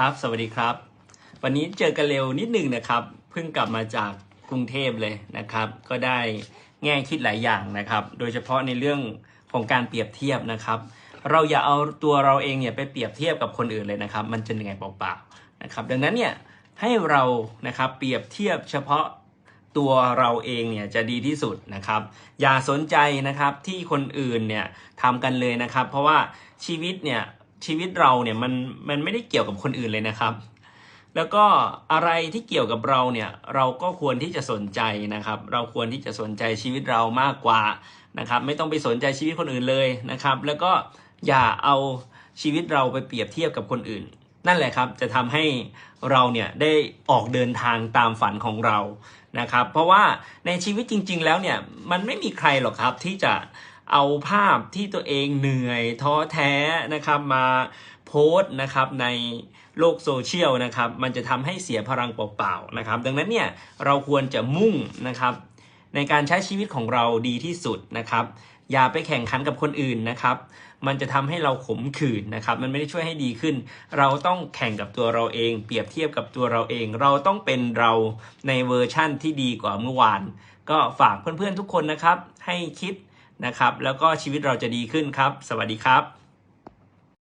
ครับ สวัสดีครับ วันนี้เจอกันเร็วนิดหนึ่งนะครับ เพิ่งกลับมาจากกรุงเทพเลยนะครับ ก็ได้แง่คิดหลายอย่างนะครับ โดยเฉพาะในเรื่องของการเปรียบเทียบนะครับ เราอย่าเอาตัวเราเองเนี่ยไปเปรียบเทียบกับคนอื่นเลยนะครับ มันจะเหนื่อยเปล่าๆนะครับ ดังนั้นเนี่ยให้เรานะครับเปรียบเทียบเฉพาะตัวเราเองเนี่ยจะดีที่สุดนะครับ อย่าสนใจนะครับที่คนอื่นเนี่ยทำกันเลยนะครับ เพราะว่าชีวิตเนี่ย ชีวิตเราเนี่ยมันมันไม่ได้เกี่ยวกับคนอื่นเลยนะครับ แล้วก็อะไรที่เกี่ยวกับเราเนี่ยเราก็ควรที่จะสนใจนะครับ เราควรที่จะสนใจชีวิตเรามากกว่านะครับ ไม่ต้องไปสนใจชีวิตคนอื่นเลยนะครับ แล้วก็อย่าเอาชีวิตเราไปเปรียบเทียบกับคนอื่น นั่นแหละครับจะทำให้เราเนี่ยได้ออกเดินทางตามฝันของเรานะครับ เพราะว่าในชีวิตจริง ๆ แล้วเนี่ยมันไม่มีใครหรอกครับที่จะ เอาภาพที่ตัวเองเหนื่อยท้อแท้นะครับมาโพสต์นะครับในโลกโซเชียลนะครับมันจะทำให้เสียพลังเปล่าๆนะครับดังนั้นเนี่ยเราควรจะมุ่งนะครับในการใช้ชีวิตของเราดีที่สุดนะครับอย่าไปแข่งขันกับคนอื่นนะครับ มันจะทำให้เราขมขื่นนะครับ มันไม่ได้ช่วยให้ดีขึ้น เราต้องแข่งกับตัวเราเอง เปรียบเทียบกับตัวเราเอง เราต้องเป็นเราในเวอร์ชั่นที่ดีกว่าเมื่อวาน ก็ฝากเพื่อนๆทุกคนนะครับ ให้คิด นะครับ แล้วก็ชีวิตเราจะดีขึ้นครับ สวัสดีครับ